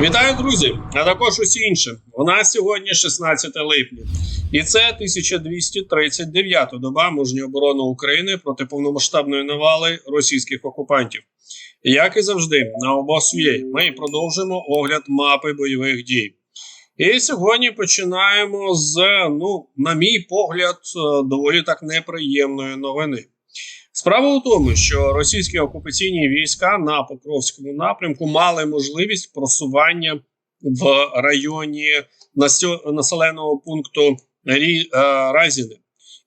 Вітаю, друзі! А також усі інші. У нас сьогодні 16 липня, і це 1239-та доба мужньої оборони України проти повномасштабної навали російських окупантів. Як і завжди, на обосує ми продовжуємо огляд мапи бойових дій. І сьогодні починаємо з, ну, на мій погляд, е, доволі так неприємної новини. Справа у тому, що російські окупаційні війська на Покровському напрямку мали можливість просування в районі населеного пункту е,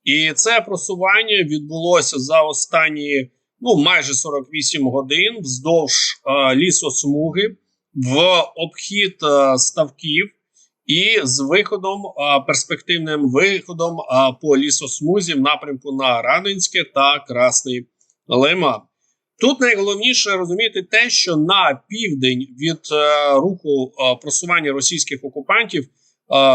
І це просування відбулося за останні ну майже 48 годин вздовж е, лісосмуги в обхід е, ставків. І з виходом перспективним виходом по лісосмузі в напрямку на Радинське та Красний Лиман. Тут найголовніше розуміти те, що на південь від е, руху е, просування російських окупантів, е,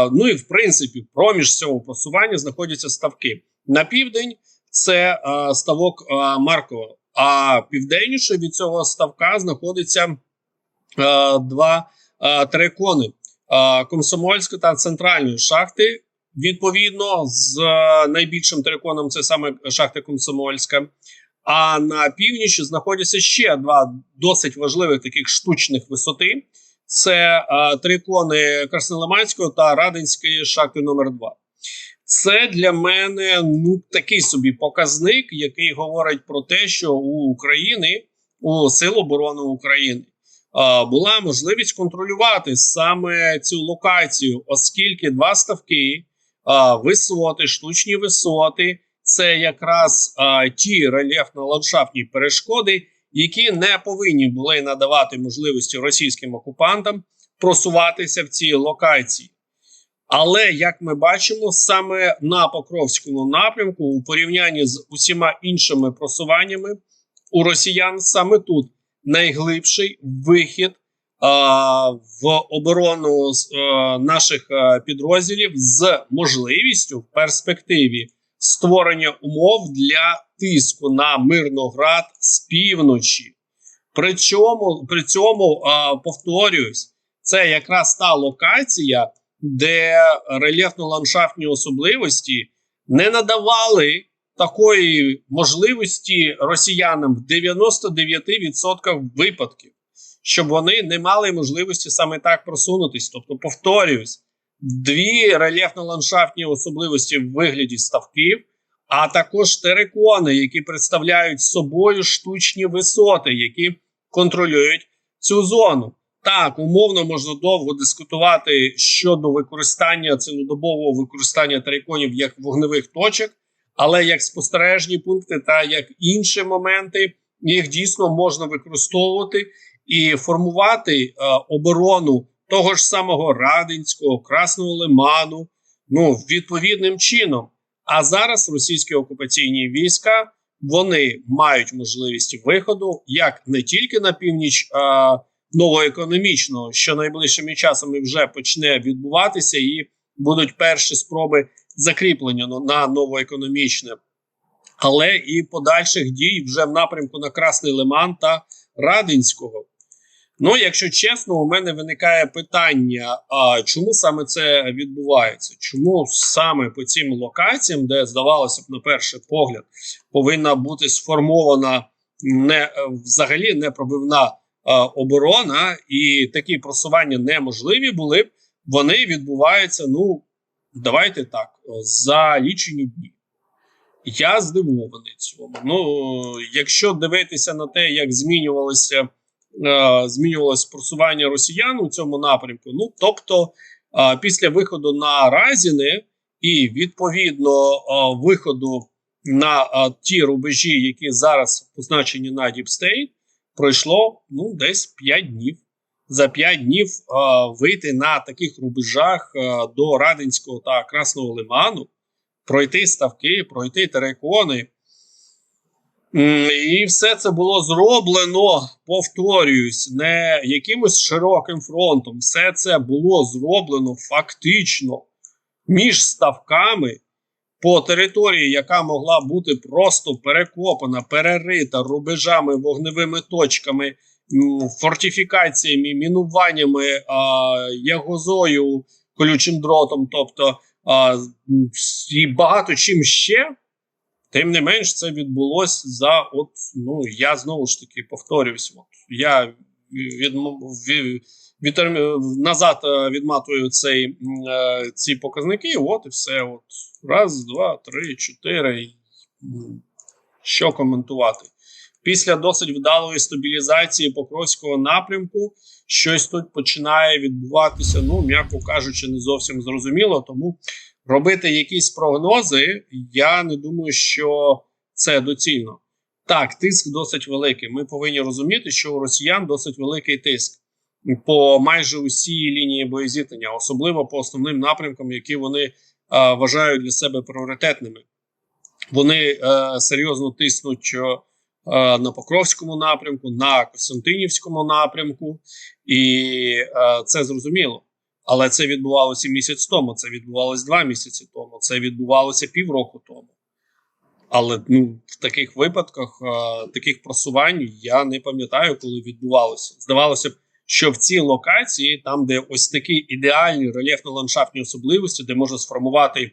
ну і в принципі, проміж цього просування знаходяться ставки. На південь це ставок Маркова, а південніше від цього ставка знаходиться два е, терикони. Е, Комсомольської та центральної шахти. Відповідно, з е, найбільшим териконом це саме шахта Комсомольська. А на північі знаходяться ще два досить важливих таких штучних висоти: це е, терикони Краснолиманського та Радинської шахти номер 2 Це для мене ну такий собі показник, який говорить про те, що у України у Сил оборони України була можливість контролювати саме цю локацію, оскільки два ставки, е, висоти, штучні висоти це якраз е, ті рельєфно-ландшафтні перешкоди, які не повинні були надавати можливості російським окупантам просуватися в цій локації. Але як ми бачимо, саме на Покровському напрямку, у порівнянні з усіма іншими просуваннями у росіян, саме тут найглибший вихід а, в оборону з, е, наших е, підрозділів з можливістю в перспективі створення умов для тиску на Мирноград з півночі. При цьому, при цьому а, повторююсь, це якраз та локація, де рельєфно-ландшафтні особливості не надавали такої можливості росіянам в 99% випадків, щоб вони не мали можливості саме так просунутись. Тобто, повторююсь, дві рельєфно-ландшафтні особливості в вигляді ставків, а також терикони, які представляють собою штучні висоти, які контролюють цю зону. Так, умовно можна довго дискутувати щодо використання цілодобового використання териконів як вогневих точок, але як спостережні пункти та як інші моменти, їх дійсно можна використовувати і формувати е, оборону того ж самого Радинського, Красного Лиману, ну відповідним чином. А зараз російські окупаційні війська вони мають можливість виходу як не тільки на північ а, новоекономічного, що найближчими часами вже почне відбуватися, і будуть перші спроби закріплення на- на новоекономічне, але і подальших дій вже в напрямку на Красний Лиман та Радинського. Ну, якщо чесно, у мене виникає питання: а чому саме це відбувається? Чому саме по цим локаціям, де здавалося б, на перший погляд, повинна бути сформована не е, взагалі непробивна е, оборона, і такі просування неможливі були б, вони відбуваються. Ну, давайте так, за лічені дні. Я здивований цьому. Ну, якщо дивитися на те, як змінювалося е, змінювалось просування росіян у цьому напрямку. Ну тобто, е, після виходу на Разіне і відповідно е, виходу на е, ті рубежі, які зараз позначені на State, пройшло ну десь 5 днів. За 5 днів е, вийти на таких рубежах е, до Радинського та Красного Лиману, пройти ставки, пройти терикони. М, І все це було зроблено, повторююсь, не якимось широким фронтом. Все це було зроблено фактично між ставками по території, яка могла бути просто перекопана, перерита рубежами, вогневими точками фортифікаціями, мінуваннями, е, ягозою, колючим дротом, тобто е, і багато чим ще. Тим не менш, це відбулося за от, ну я знову ж таки повторююсь. От, я від, від, від, назад е, відматую цей, ці показники, от і все. От. Раз, два, три, чотири. Що коментувати? Після досить вдалої стабілізації Покровського напрямку щось тут починає відбуватися, ну, м'яко кажучи, не зовсім зрозуміло. Тому робити якісь прогнози, я не думаю, що це доцільно. Так, тиск досить великий. Ми повинні розуміти, що у росіян досить великий тиск по майже усій лінії боєзіткнення, особливо по основним напрямкам, які вони е, вважають для себе пріоритетними. Вони е, серйозно тиснуть е, на Покровському напрямку, на Костянтинівському напрямку, і е, це зрозуміло. Але це відбувалося місяць тому, це відбувалося два місяці тому, це відбувалося півроку тому. Але ну, в таких випадках, е, таких просувань я не пам'ятаю, коли відбувалося. Здавалося б, що в цій локації, там, де ось такі ідеальні рельєфно-ландшафтні особливості, де можна сформувати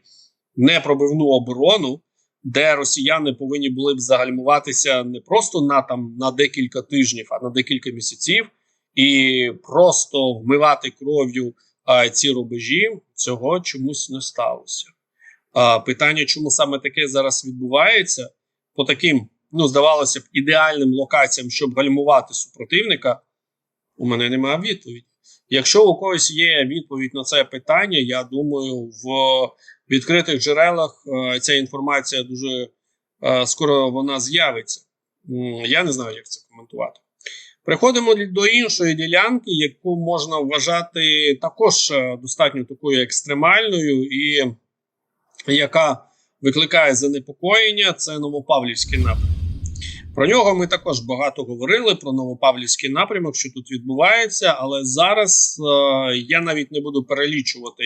непробивну оборону, де росіяни повинні були б загальмуватися не просто на там на декілька тижнів, а на декілька місяців, і просто вмивати кров'ю а, ці рубежі, цього чомусь не сталося. А, Питання, чому саме таке зараз відбувається, по таким, ну здавалося б, ідеальним локаціям, щоб гальмувати супротивника, у мене немає відповіді. Якщо у когось є відповідь на це питання, я думаю, в відкритих джерелах е, ця інформація дуже е, скоро вона з'явиться. Я не знаю, як це коментувати. Приходимо до іншої ділянки, яку можна вважати також е, достатньо такою екстремальною, і яка викликає занепокоєння. Це Новопавлівський напрямок. Про нього ми також багато говорили про Новопавлівський напрямок, що тут відбувається. Але зараз е, я навіть не буду перелічувати,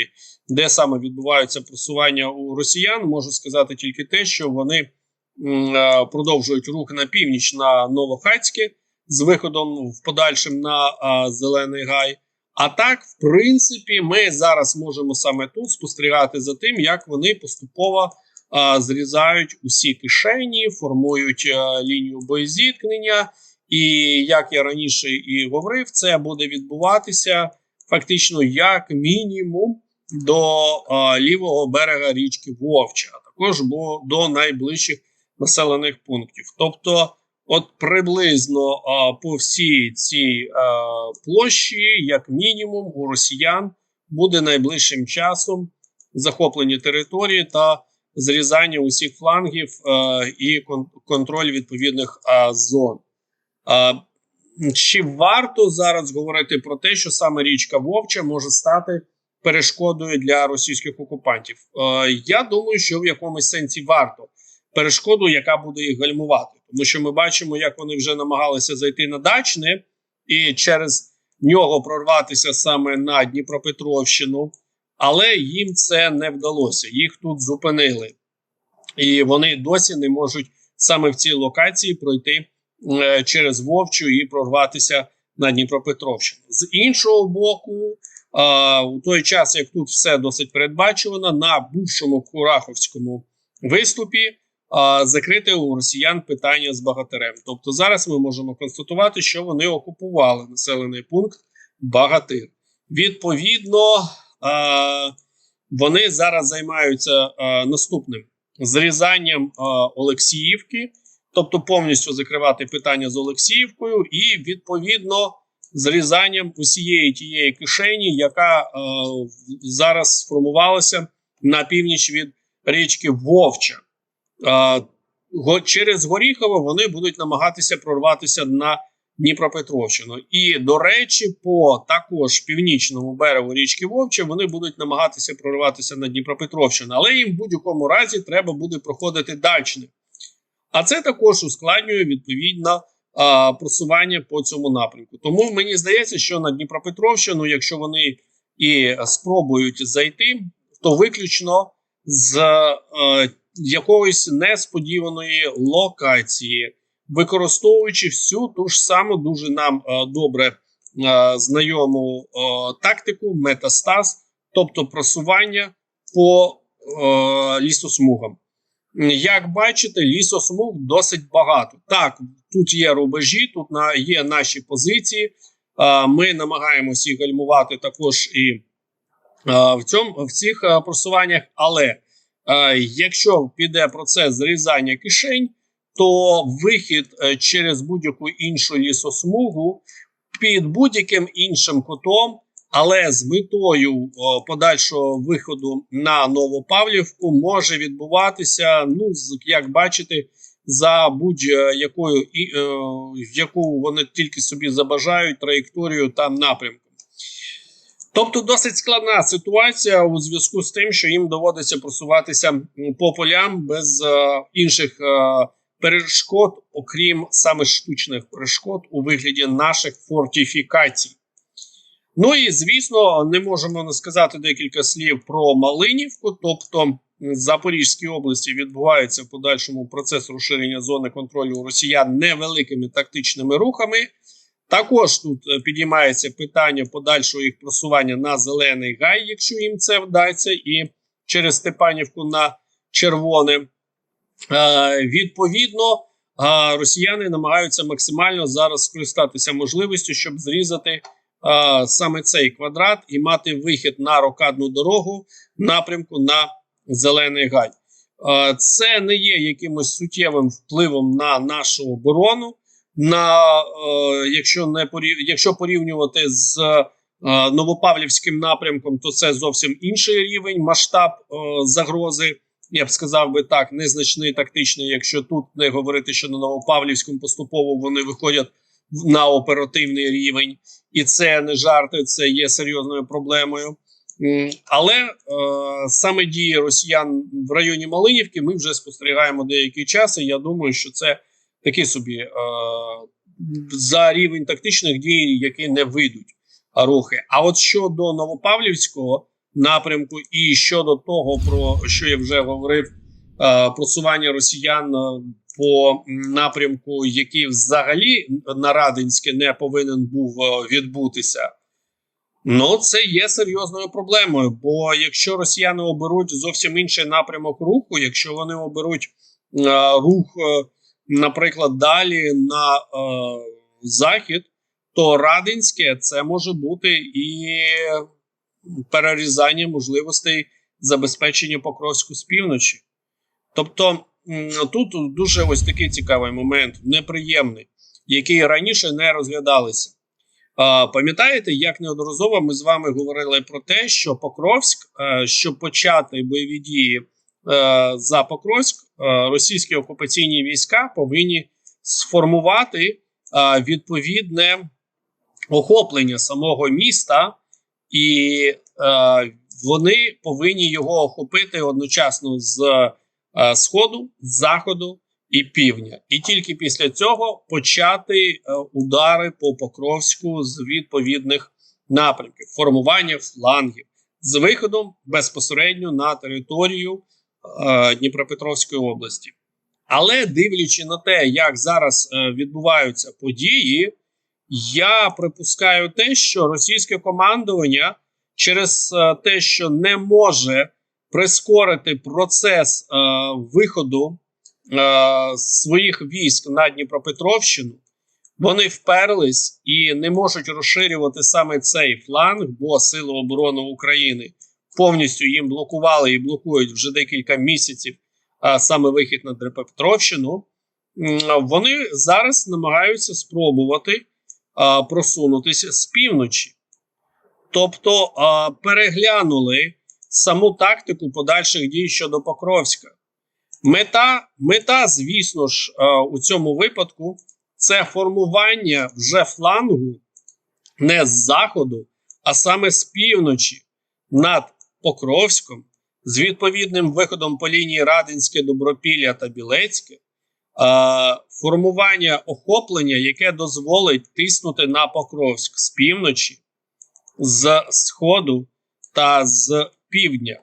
де саме відбуваються просування у росіян. Можу сказати тільки те, що вони е, продовжують рух на північ на Новохацьке з виходом в подальшим на е, Зелений Гай. А так, в принципі, ми зараз можемо саме тут спостерігати за тим, як вони поступово зрізають усі кишені, формують а, лінію боєзіткнення. І як я раніше і говорив, це буде відбуватися фактично як мінімум до лівого берега річки Вовча, а також до найближчих населених пунктів. Тобто, от приблизно по всій цій площі, як мінімум, у росіян буде найближчим часом захоплені території та зрізання усіх флангів е, і кон контроль відповідних е, зон. Е, чи варто зараз говорити про те, що саме річка Вовча може стати перешкодою для російських окупантів? Е, я думаю, що в якомусь сенсі варто перешкоду, яка буде їх гальмувати, тому що ми бачимо, як вони вже намагалися зайти на дачне і через нього прорватися саме на Дніпропетровщину але їм це не вдалося. Їх тут зупинили, і вони досі не можуть саме в цій локації пройти е, через Вовчу і прорватися на Дніпропетровщину. З іншого боку, е, у той час, як тут все досить передбачено, на бувшому Кураховському виступі. Закрите у росіян питання з багатирем. Тобто зараз ми можемо констатувати, що вони окупували населений пункт Багатир. Відповідно, вони зараз займаються наступним зрізанням Олексіївки, тобто повністю закривати питання з Олексіївкою, і відповідно зрізанням усієї тієї кишені, яка зараз сформувалася на північ від річки Вовча. Через Горіхово вони будуть намагатися прорватися на Дніпропетровщину. І, до речі, по також північному берегу річки Вовче вони будуть намагатися прорватися на Дніпропетровщину, але їм в будь-якому разі треба буде проходити дачне. А це також ускладнює відповідно просування по цьому напрямку. Тому мені здається, що на Дніпропетровщину, якщо вони і спробують зайти, то виключно з а, якоїсь несподіваної локації. Використовуючи всю ту ж саму дуже нам е, добре е, знайому е, тактику метастаз, тобто просування по лісосмугам. Як бачите, лісосмуг досить багато. Так, тут є рубежі, тут є наші позиції. Ми намагаємося їх гальмувати також і в цьому в цих просуваннях. Але якщо піде процес зрізання кишень, то вихід е, через будь-яку іншу лісосмугу під будь-яким іншим кутом, але з метою подальшого виходу на Новопавлівку може відбуватися. Ну, як бачите, за будь-якою е, яку вони тільки собі забажають траєкторію та напрямком. Тобто досить складна ситуація у зв'язку з тим, що їм доводиться просуватися по полям без е, інших е, перешкод, окрім саме штучних перешкод у вигляді наших фортифікацій. Ну і звісно, не можемо не сказати декілька слів про Малинівку. Тобто, в Запорізькій області відбувається в подальшому процес розширення зони контролю росіян невеликими тактичними рухами. Також тут е, підіймається питання подальшого їх просування на зелений гай, якщо їм це вдасться, і через Степанівку на червоне. Е, відповідно, е, росіяни намагаються максимально зараз скористатися можливістю, щоб зрізати е, саме цей квадрат і мати вихід на рокадну дорогу напрямку на зелений гай. Це не є якимось суттєвим впливом на нашу оборону. На якщо не порів... якщо порівнювати з Новопавлівським напрямком, то це зовсім інший рівень, масштаб загрози. Я б сказав би так, незначний тактичний. Якщо тут не говорити, що на Новопавлівському поступово вони виходять на оперативний рівень, і це не жарти, це є серйозною проблемою. Але е, саме дії росіян в районі Малинівки ми вже спостерігаємо деякий час. І я думаю, що це такі собі е, за рівень тактичних дій, які не вийдуть рухи. А от щодо Новопавлівського напрямку, і щодо того, про що я вже говорив, е, просування росіян е, по напрямку, який взагалі на Радинське не повинен був е, відбутися. Ну, це є серйозною проблемою. Бо якщо росіяни оберуть зовсім інший напрямок руху, якщо вони оберуть е, рух, е, наприклад, далі на е, захід, то Радинське це може бути і перерізання можливостей забезпечення Покровську з півночі. Тобто тут дуже ось такий цікавий момент, неприємний, який раніше не розглядалися. Пам'ятаєте, як неодноразово ми з вами говорили про те, що Покровськ, е, щоб почати бойові дії е, за Покровськ, е, російські окупаційні війська повинні сформувати відповідне охоплення самого міста, і е, вони повинні його охопити одночасно з е, сходу, заходу і півдня. І тільки після цього почати е, удари по Покровську з відповідних напрямків, формування флангів з виходом безпосередньо на територію е, Дніпропетровської області. Але дивлячи на те, як зараз е, відбуваються події, я припускаю те, що російське командування через е, те, що не може прискорити процес е, виходу е, своїх військ на Дніпропетровщину, вони вперлись і не можуть розширювати саме цей фланг, бо Сили оборони України повністю їм блокували і блокують вже декілька місяців а саме вихід на Дніпропетровщину. М, Вони зараз намагаються спробувати а, просунутися з півночі. Тобто а, переглянули саму тактику подальших дій щодо Покровська. Мета, мета, звісно ж, а, у цьому випадку це формування вже флангу не з заходу, а саме з півночі над Покровськом, з відповідним виходом по лінії Радинське, Добропілля та Білецьке, формування охоплення, яке дозволить тиснути на Покровськ з півночі, з сходу та з півдня.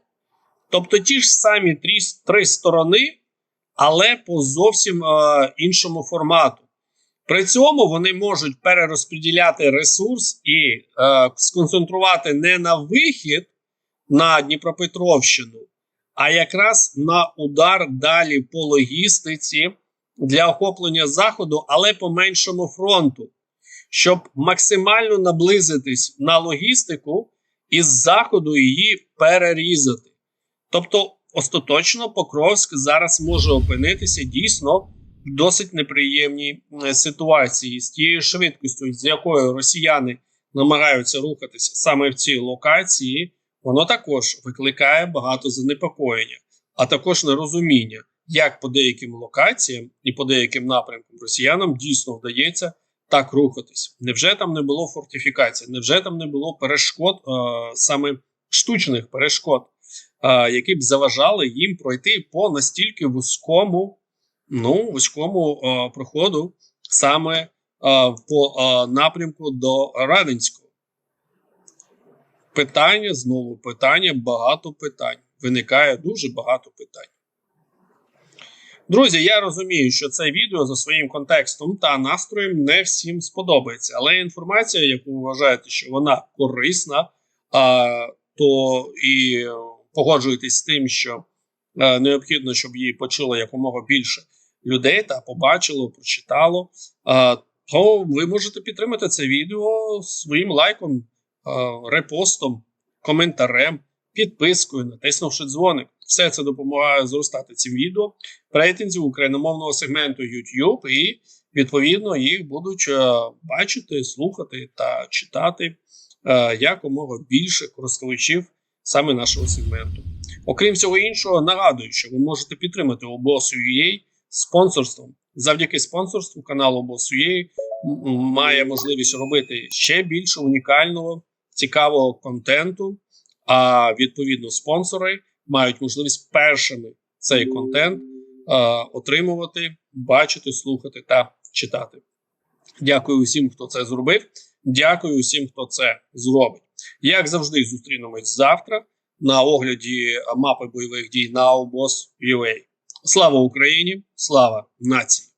Тобто ті ж самі три, три сторони але по зовсім е, іншому формату. При цьому вони можуть перерозподіляти ресурс і е, сконцентрувати не на вихід на Дніпропетровщину, а якраз на удар далі по логістиці для охоплення заходу, але по меншому фронту, щоб максимально наблизитись на логістику і з заходу її перерізати. Тобто, остаточно Покровськ зараз може опинитися дійсно в досить неприємній е, ситуації з тією швидкістю, з якою росіяни намагаються рухатися саме в цій локації, воно також викликає багато занепокоєння, а також нерозуміння, як по деяким локаціям і по деяким напрямкам росіянам дійсно вдається так рухатись. Невже там не було фортифікацій? Невже там не було перешкод, е, саме штучних перешкод, е, які б заважали їм пройти по настільки вузькому, ну, вузькому е, проходу саме е, по е, напрямку до Радинського? Питання знову питання, багато питань. Виникає дуже багато питань. Друзі, я розумію, що це відео за своїм контекстом та настроєм не всім сподобається. Але інформація, яку ви вважаєте, що вона корисна, то і погоджуєтесь з тим, що е, необхідно, щоб її почуло якомога більше людей та побачило, прочитало, то ви можете підтримати це відео своїм лайком, репостом, коментарем, підпискою, натиснувши дзвоник. Все це допомагає зростати цим відео в рейтинзі україномовного сегменту YouTube, і відповідно їх будуть е, бачити, слухати та читати е, якомога більше користувачів саме нашого сегменту. Окрім всього іншого, нагадую, що ви можете підтримати обос.ua спонсорством. Завдяки спонсорству канал обос.ua має можливість робити ще більше унікального, цікавого контенту. А відповідно, спонсори мають можливість першими цей контент е, отримувати, бачити, слухати та читати. Дякую усім, хто це зробив. Дякую усім, хто це зробить. Як завжди, зустрінемось завтра на огляді мапи бойових дій на обоз.ua. Слава Україні! Слава нації!